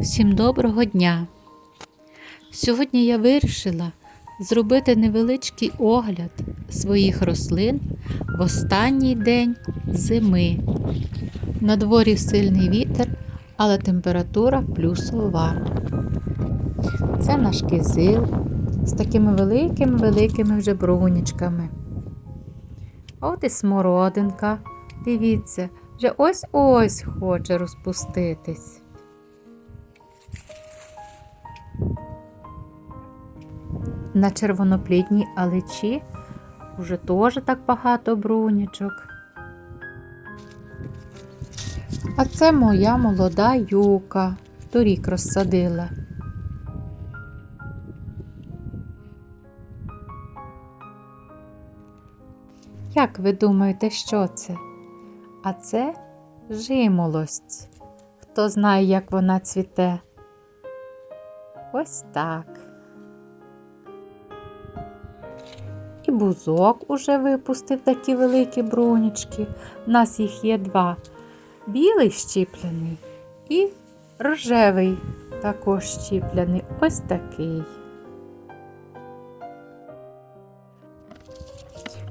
Всім доброго дня! Сьогодні я вирішила зробити невеличкий огляд своїх рослин в останній день зими. На дворі сильний вітер, але температура плюсова. Це наш кизил з такими великими-великими вже брунічками. От і смородинка. Дивіться, вже ось-ось хоче розпуститись. На червоноплідній алечі вже теж так багато брунічок. А це моя молода юка, торік розсадила. Як ви думаєте, що це? А це жимолость. Хто знає, як вона цвіте? Ось так. І бузок уже випустив такі великі брунічки. У нас їх є два. Білий щіплений і рожевий також щіплений. Ось такий.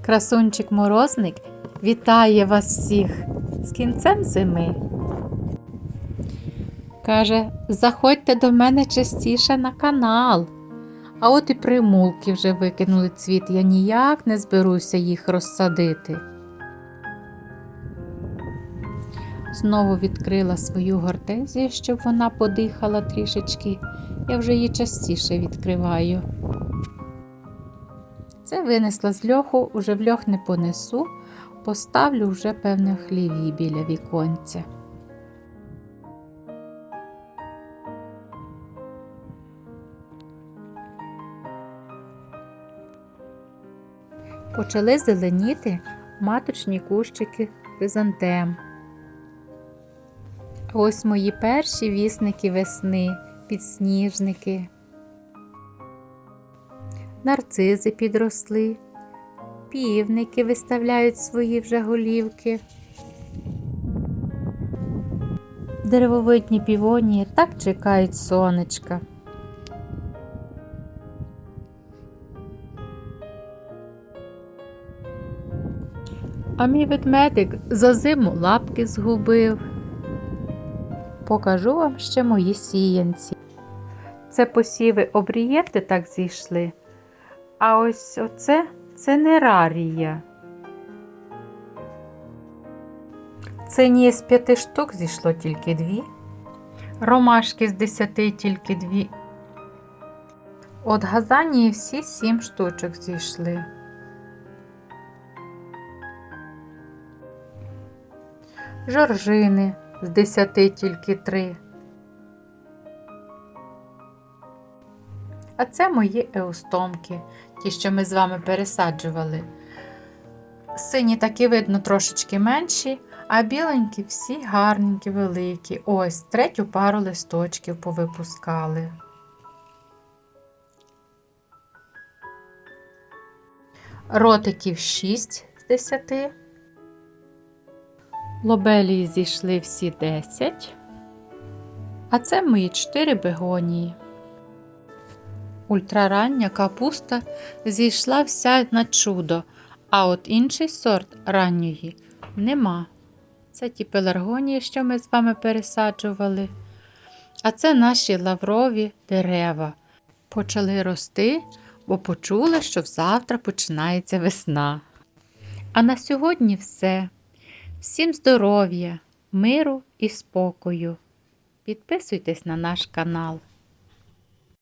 Красунчик морозник вітає вас всіх з кінцем зими. Каже, заходьте до мене частіше на канал. А от і примулки вже викинули цвіт, я ніяк не зберуся їх розсадити. Знову відкрила свою гортензію, щоб вона подихала трішечки. Я вже її частіше відкриваю. Це винесла з льоху, уже в льох не понесу, поставлю вже певне в хліві біля віконця. Почали зеленіти маточні кущики хризантем. Ось мої перші вісники весни, підсніжники. Нарцизи підросли, півники виставляють свої вже голівки. Деревовидні півонії так чекають сонечка. А мій ведмедик за зиму лапки згубив. Покажу вам ще мої сіянці. Це посіви обрієти так зійшли. А ось оце це нерарія. Це ні з п'яти штук зійшло тільки дві. Ромашки з десяти тільки дві. От газанії всі сім штучок зійшли. Жоржини з десяти тільки три. А це мої еустомки, ті, що ми з вами пересаджували. Сині такі видно трошечки менші, а біленькі всі гарненькі, великі. Ось третю пару листочків повипускали. Ротиків 6 з 10. Лобелії зійшли всі 10. А це мої 4 бегонії. Ультрарання капуста зійшла вся на чудо, а от інший сорт ранньої нема. Це ті пеларгонії, що ми з вами пересаджували. А це наші лаврові дерева. Почали рости, бо почули, що завтра починається весна. А на сьогодні все. Всім здоров'я, миру і спокою. Підписуйтесь на наш канал.